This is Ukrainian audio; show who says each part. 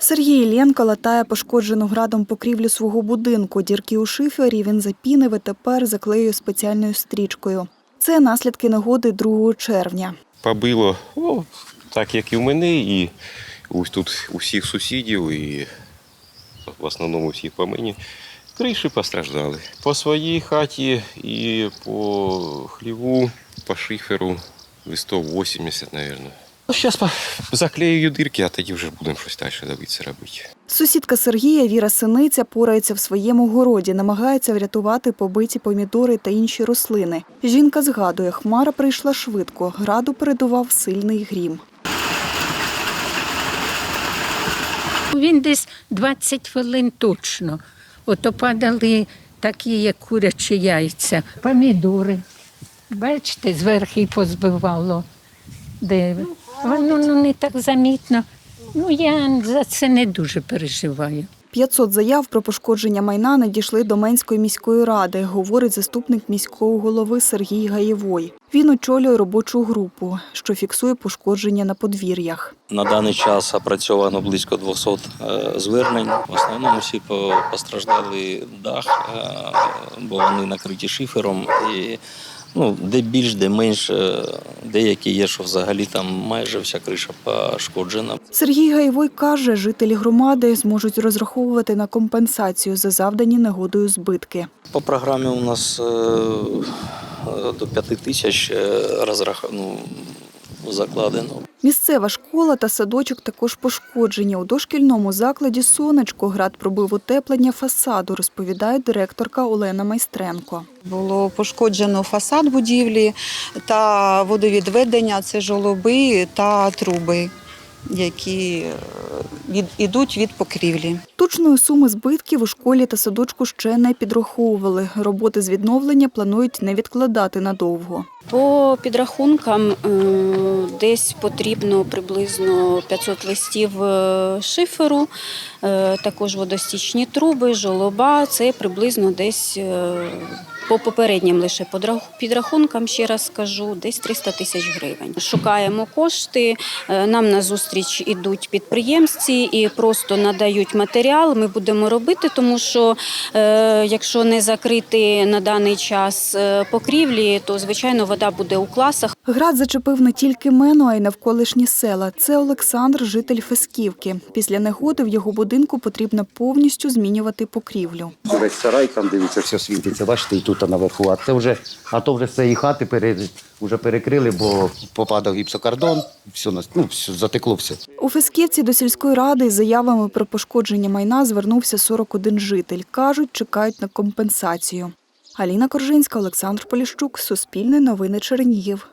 Speaker 1: Сергій Іллєнко латає пошкоджену градом покрівлю свого будинку. Дірки у шифері він запінив і тепер заклеює спеціальною стрічкою. Це наслідки негоди 2 червня.
Speaker 2: побило, ну, так як і в мене, і ось тут у всіх сусідів, і в основному всіх по мені. Криші постраждали. По своїй хаті і по хліву, по шиферу листов 80, мабуть. Ну, зараз заклею дирки, а тоді вже будемо щось далі добитися робити.
Speaker 1: Сусідка Сергія Віра Синиця порається в своєму городі, намагається врятувати побиті помідори та інші рослини. Жінка згадує, хмара прийшла швидко, граду передував сильний грім.
Speaker 3: Він десь 20 хвилин точно. Ото падали такі, як курячі яйця. Помідори. Бачите, зверху і позбивало. Де? Воно ну, не так замітно. Ну, я за це не дуже переживаю.
Speaker 1: 500 заяв про пошкодження майна надійшли до Менської міської ради, говорить заступник міського голови Сергій Гаєвой. Він очолює робочу групу, що фіксує пошкодження на подвір'ях.
Speaker 4: На даний час опрацьовано близько 200 е, звернень. В основному всі по- постраждали дах, е, бо вони накриті шифером. І ну, де більш, де менш, е, деякі є, що взагалі там майже вся криша пошкоджена.
Speaker 1: Сергій Гаєвой каже, жителі громади зможуть розраховувати на компенсацію за завдані негодою збитки.
Speaker 4: По програмі у нас е, е, до 5 тисяч е, ну, закладено.
Speaker 1: Місцева школа та садочок також пошкоджені. У дошкільному закладі «Сонечко» град пробив утеплення фасаду, розповідає директорка Олена Майстренко.
Speaker 5: Було пошкоджено фасад будівлі та водовідведення це жолоби та труби, які е, від, ідуть від покрівлі.
Speaker 1: Точної суми збитків у школі та садочку ще не підраховували. Роботи з відновлення планують не відкладати надовго.
Speaker 6: По підрахункам е, десь потрібно приблизно 500 листів е, шиферу, е, також водостічні труби, жолоба. Це приблизно десь по попереднім лише підрахункам, ще раз скажу, десь 300 тисяч гривень. Шукаємо кошти. Нам на зустріч ідуть підприємці і просто надають матеріал. Ми будемо робити, тому що е, якщо не закрити на даний час е, покрівлі, то звичайно вода буде у класах.
Speaker 1: Град зачепив не тільки Мену, а й навколишні села. Це Олександр, житель Фесківки. Після негоди в його будинку потрібно повністю змінювати покрівлю.
Speaker 7: Весь сарай там дивіться, все світиться. Бачите, і тут наверху. А це вже, а то вже з цієї хати пере, вже перекрили, бо попадав гіпсокардон, все, нас- ну, все, затекло все.
Speaker 1: У Фесківці до сільської ради з заявами про пошкодження майна звернувся 41 житель. Кажуть, чекають на компенсацію. Аліна Коржинська, Олександр Поліщук, Суспільне новини Чернігів.